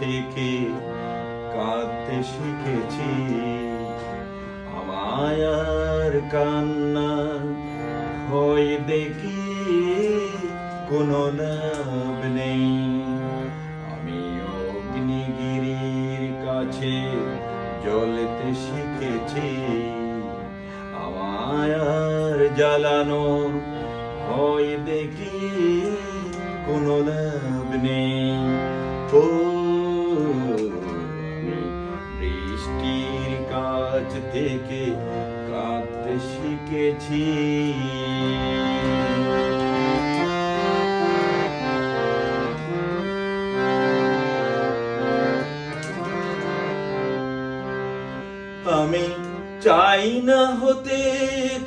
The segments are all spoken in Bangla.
থেকে কাঁদতে শিখেছি। আমায় আর কান্না হয় দেখি কোনো লাভ নেই। আমি অগ্নিগিরির কাছে জ্বলতে শিখেছি। আমায় আর জ্বালানো হয় দেখি কোনো লাভ নেই। বৃষ্টির কাছ থেকে কাঁদতে শিখেছি। আমি চাই না হতে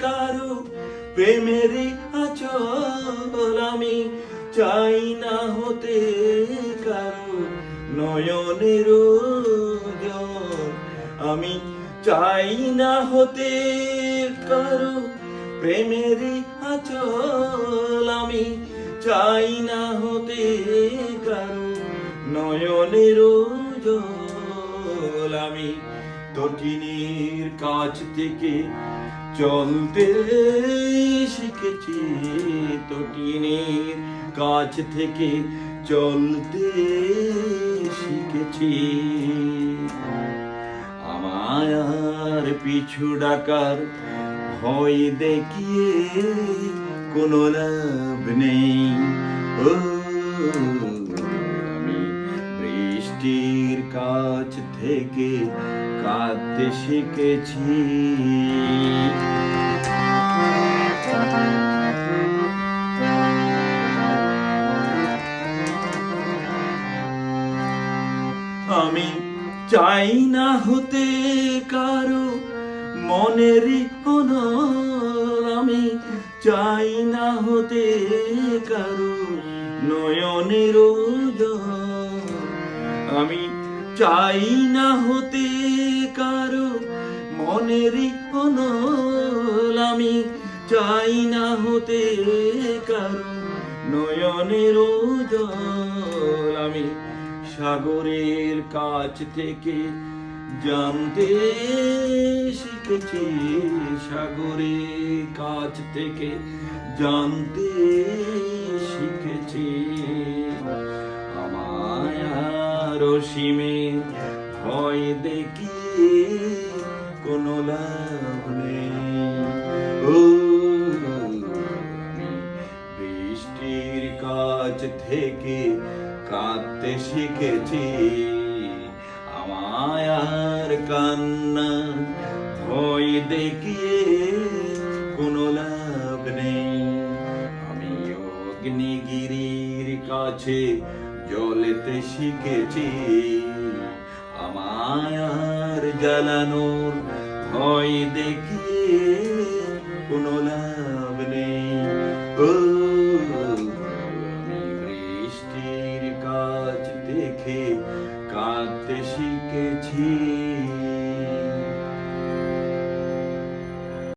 কারও প্রেমের আচল আমি চাই না হতে নয়নের আমি চাই না হতে কারও প্রেমের আচল, আমি চাই না হতে কারও নয়নের জল আমি তটিনীর কাছ থেকে চলতে শিখেছি তটিনীর কাছ থেকে চলতে শিখেছি। আমায় আর পিছু ডাকার ভয় দেখিয়ে কোনো লাভ নেই। ও, আমি বৃষ্টির কাছ থেকে কাঁদতে শিখেছি। আমি চাই না হতে কারও মনের অনল। আমি চাই না হতে কারও নয়নের আমি চাই না হতে কারও মনের অনল। আমি চাই না হতে কারও নয়নের আমি সাগরের কাছ থেকে জানতে শিখেছি সাগরের কাছ থেকে জানতে শিখেছি আমায় আর সীমে ভয় দেখি কোনো লাভ নেই। বৃষ্টির কাছ থেকে কাঁদতে শিখেছি। আমায় আর কান্না ভয় দেখিয়ে কোনো লাভ নেই। আমি অগ্নিগিরির কাছে জ্বলতে শিখেছি। আমায় আর জ্বালানোর ভয় দেখিয়ে কোনো লাভ নেই। দেখে কাঁদতে শিখেছি।